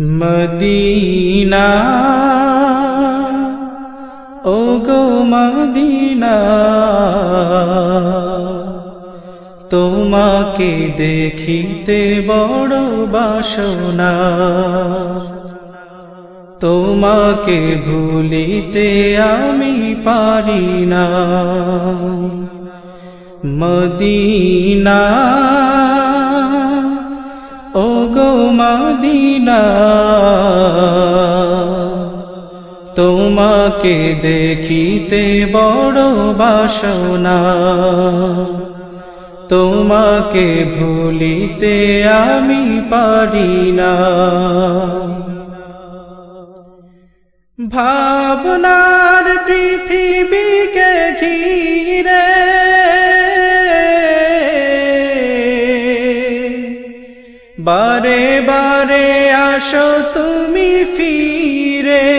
Medina. ও গো মদিনা, তোমাকে দেখিতে বড় বাসনা। তোমাকে ভুলিতে আমি পারি না। মদিনা ও গো মদিনা। তোমাকে দেখিতে বড় বাসনা। তোমাকে ভুলিতে আমি পারি না। ভাবনার পৃথিবীকে ঘিরে বারে বারে আসো তুমি ফিরে।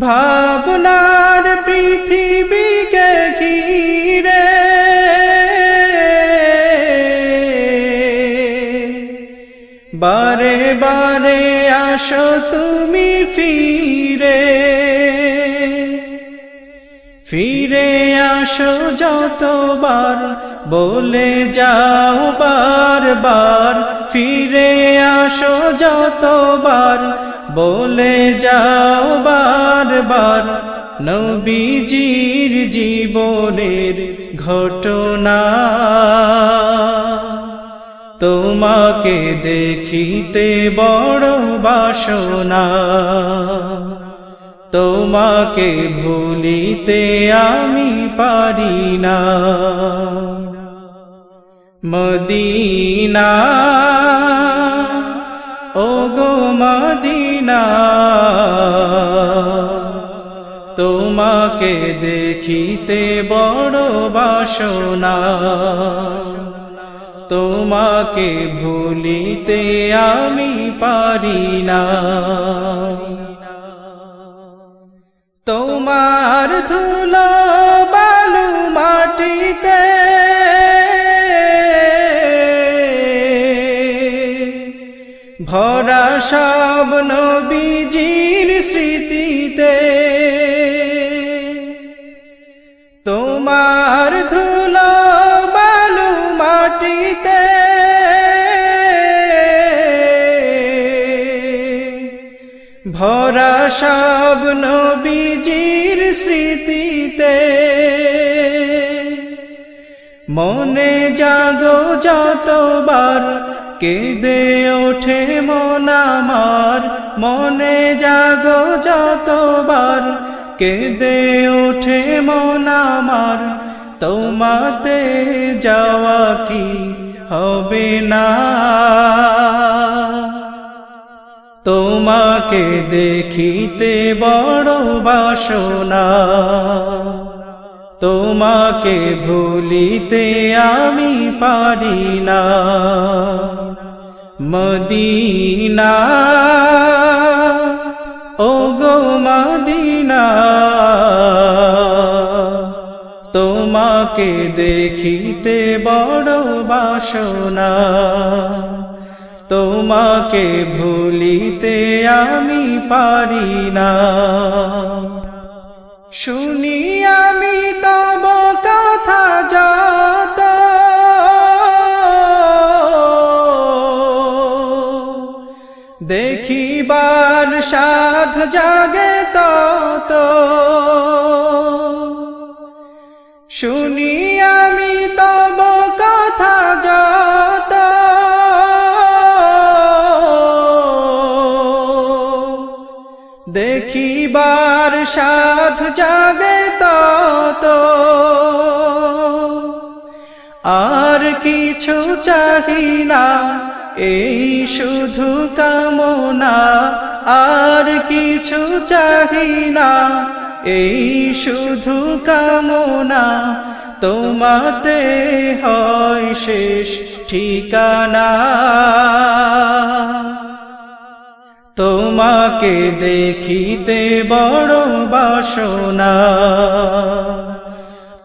ভাবনার পৃথিবীকে ঘিরে। বারে বারে আসো তুমি ফিরে। ফিরে আসো যতবার বলে যাও বারবার, ফিরে আসো যতবার। বলে যাও বারবার, নবীজির জীবনের ঘটনা। তোমাকে দেখিতে বড় বাসনা। তোমাকে ভুলিতে আমি পারি না। মদিনা। ও গো মদিনা তোমাকে দেখিতে বড় বাসনা। তোমাকে ভুলিতে আমি পারি না। সব নবীজির স্মৃতিতে। তোমার ধুলো বালু মাটিতে। ভরা সব নবীজির স্মৃতিতে। মনে জাগো যতবার কেঁদে ওঠে মন আমার, মনে জাগো যতবার। কেঁদে ওঠে মন আমার, তোমাতে যাওয়া কি হবে না? তোমাকে দেখিতে বড় বাসনা। তোমাকে ভুলিতে আমি পারি না। মদিনা ও গো মদিনা, তোমাকে দেখিতে বড় বাসনা। তোমাকে ভুলিতে আমি পারি না। শুনি দেখিবার সাধ জাগে তত। শুনি আমি তব কথা যত। দেখিবার সাধ জাগে তত। আর কিছু চাহি না এই শুধু কামনা, আর কিছু চাহি না। এই শুধু কামনা, তোমাতে হয় শেষ ঠিকানা। তোমাকে দেখিতে বড় বাসনা।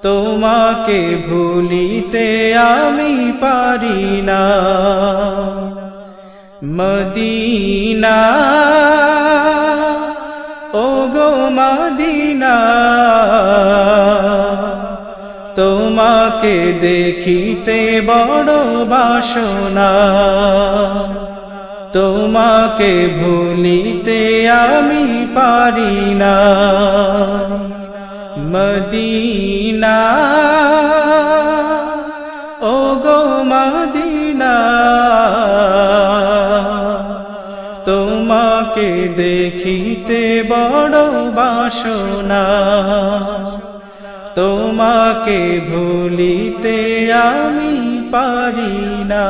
তোমাকে ভুলিতে আমি পারি না। মদিনা। ও গো মদিনা তোমাকে দেখিতে বড় বাসনা। তোমাকে ভুলিতে আমি পারি না। মদিনা। তোমাকে দেখিতে বড় বাসনা। তোমাকে ভুলিতে আমি পারি না।